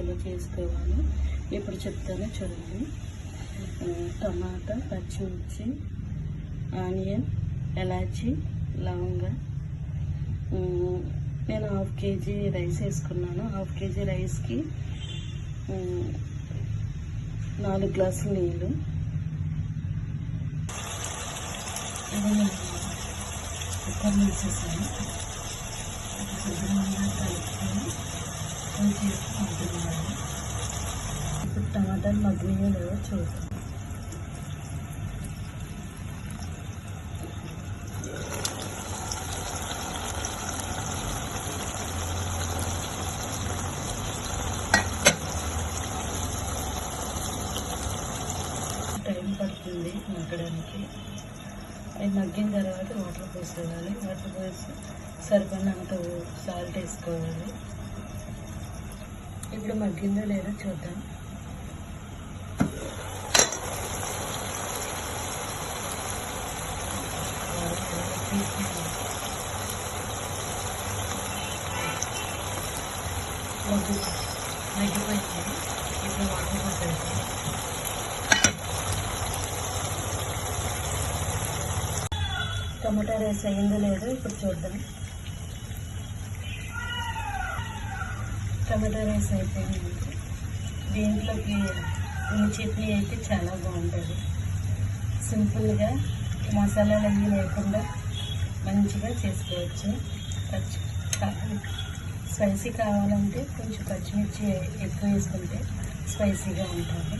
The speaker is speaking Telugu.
ఎలా చేసుకోవాలి. ఇప్పుడు చెప్తాను చూడండి. టమాటా పచ్చిమిర్చి ఆనియన్ ఎలాచి లవంగ. నేను హాఫ్ కేజీ రైస్ వేసుకున్నాను. హాఫ్ కేజీ రైస్కి నాలుగు గ్లాసులు నీళ్ళు. ఇది వేసేసాను కొంచెం మగ్గుతున్నాను ఇప్పుడు టమాటాలు మగ్గినాయో లేవో చూద్దాం టైం పడుతుంది మగ్గడానికి అవి మగ్గిన తర్వాత వాటర్ పోసుకోవాలి వాటర్ పోసి సరిపడినంత సాల్ట్ వేసుకోవాలి. ఇప్పుడు మగ్గిందో లేదో చూద్దాం. మగ్గిపోయింది ఇప్పుడు వాటర్ టమాటా రైస్ అయిందో లేదో ఇప్పుడు చూద్దాం. టమాటా రైస్ అయిపోయింది. దీంట్లోకి ఉల్లి చట్నీ అయితే చాలా బాగుంటుంది. సింపుల్గా మసాలాలు అన్నీ లేకుండా మంచిగా చేసుకోవచ్చు. పచ్చి స్పైసీ కావాలంటే కొంచెం పచ్చిమిర్చి ఎక్కువ వేసుకుంటే స్పైసీగా ఉంటుంది.